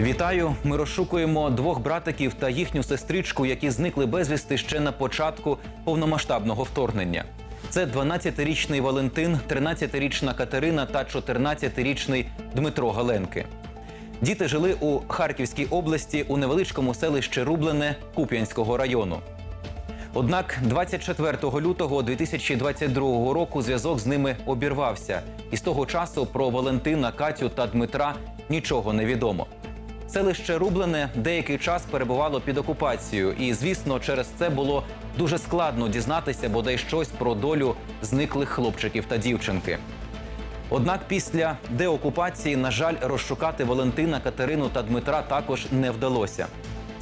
Вітаю! Ми розшукуємо двох братиків та їхню сестричку, які зникли безвісти ще на початку повномасштабного вторгнення. Це 12-річний Валентин, 13-річна Катерина та 14-річний Дмитро Галенки. Діти жили у Харківській області у невеличкому селищі Рублене Куп'янського району. Однак 24 лютого 2022 року зв'язок з ними обірвався, і з того часу про Валентина, Катю та Дмитра нічого не відомо. Селище Рублене деякий час перебувало під окупацією, і звісно, через це було дуже складно дізнатися бодай щось про долю зниклих хлопчиків та дівчинки. Однак після деокупації, на жаль, розшукати Валентина, Катерину та Дмитра також не вдалося.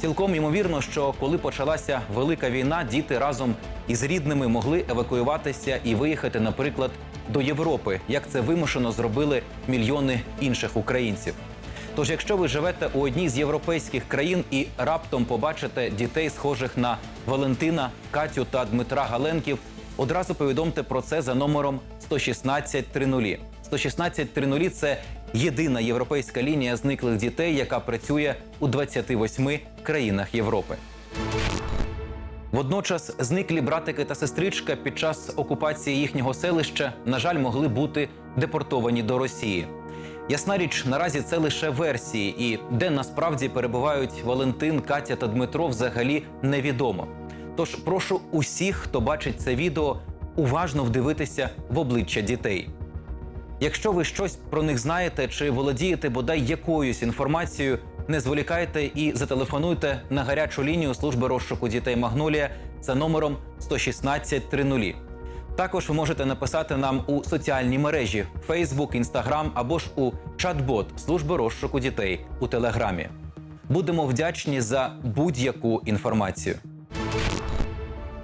Цілком ймовірно, що коли почалася велика війна, діти разом із рідними могли евакуюватися і виїхати, наприклад, до Європи, як це вимушено зробили мільйони інших українців. Тож, якщо ви живете у одній з європейських країн і раптом побачите дітей, схожих на Валентина, Катю та Дмитра Галенків, одразу повідомте про це за номером 116 30. 116 30 – це єдина європейська лінія зниклих дітей, яка працює у 28 країнах Європи. Водночас зниклі братики та сестричка під час окупації їхнього селища, на жаль, могли бути депортовані до Росії. Ясна річ, наразі це лише версії, і де насправді перебувають Валентин, Катя та Дмитро, взагалі невідомо. Тож прошу усіх, хто бачить це відео, уважно вдивитися в обличчя дітей. Якщо ви щось про них знаєте чи володієте бодай якоюсь інформацією, не зволікайте і зателефонуйте на гарячу лінію служби розшуку дітей Магнолія за номером 116 30. Також ви можете написати нам у соціальній мережі Facebook, Instagram або ж у чат-бот служби розшуку дітей у Телеграмі. Будемо вдячні за будь-яку інформацію.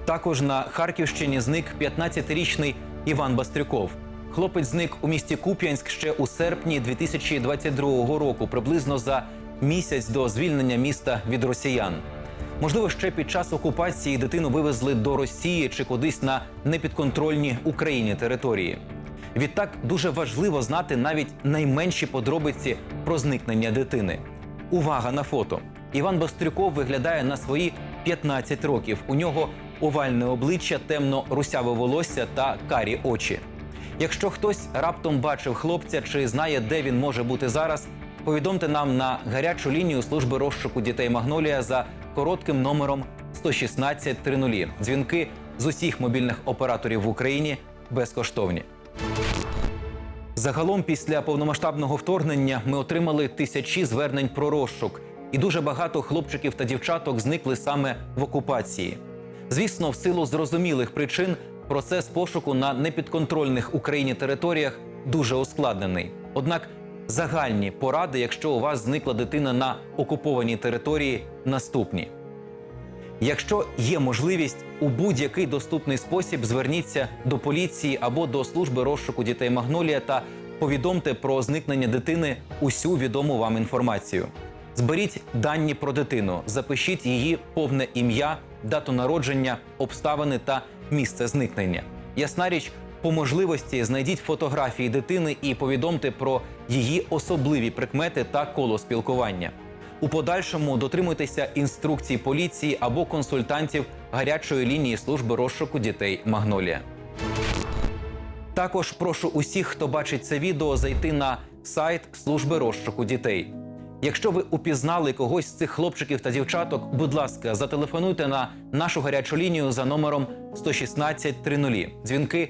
Також на Харківщині зник 15-річний Іван Бастрюков. Хлопець зник у місті Куп'янськ ще у серпні 2022 року, приблизно за місяць до звільнення міста від росіян. Можливо, ще під час окупації дитину вивезли до Росії чи кудись на непідконтрольні Україні території. Відтак дуже важливо знати навіть найменші подробиці про зникнення дитини. Увага на фото! Іван Бастрюков виглядає на свої 15 років. У нього овальне обличчя, темно русяве волосся та карі очі. Якщо хтось раптом бачив хлопця чи знає, де він може бути зараз, повідомте нам на гарячу лінію служби розшуку дітей Магнолія за коротким номером 116 30. Дзвінки з усіх мобільних операторів в Україні безкоштовні. Загалом, після повномасштабного вторгнення, ми отримали тисячі звернень про розшук, і дуже багато хлопчиків та дівчаток зникли саме в окупації. Звісно, в силу зрозумілих причин процес пошуку на непідконтрольних Україні територіях дуже ускладнений. Однак загальні поради, якщо у вас зникла дитина на окупованій території, наступні. Якщо є можливість, у будь-який доступний спосіб зверніться до поліції або до служби розшуку дітей Магнолія та повідомте про зникнення дитини усю відому вам інформацію. Зберіть дані про дитину, запишіть її повне ім'я, дату народження, обставини та місце зникнення. Ясна річ, по можливості знайдіть фотографії дитини і повідомте про її особливі прикмети та коло спілкування. У подальшому дотримуйтеся інструкцій поліції або консультантів гарячої лінії служби розшуку дітей Магнолія. Також прошу усіх, хто бачить це відео, зайти на сайт служби розшуку дітей. Якщо ви упізнали когось з цих хлопчиків та дівчаток, будь ласка, зателефонуйте на нашу гарячу лінію за номером 116 30. Дзвінки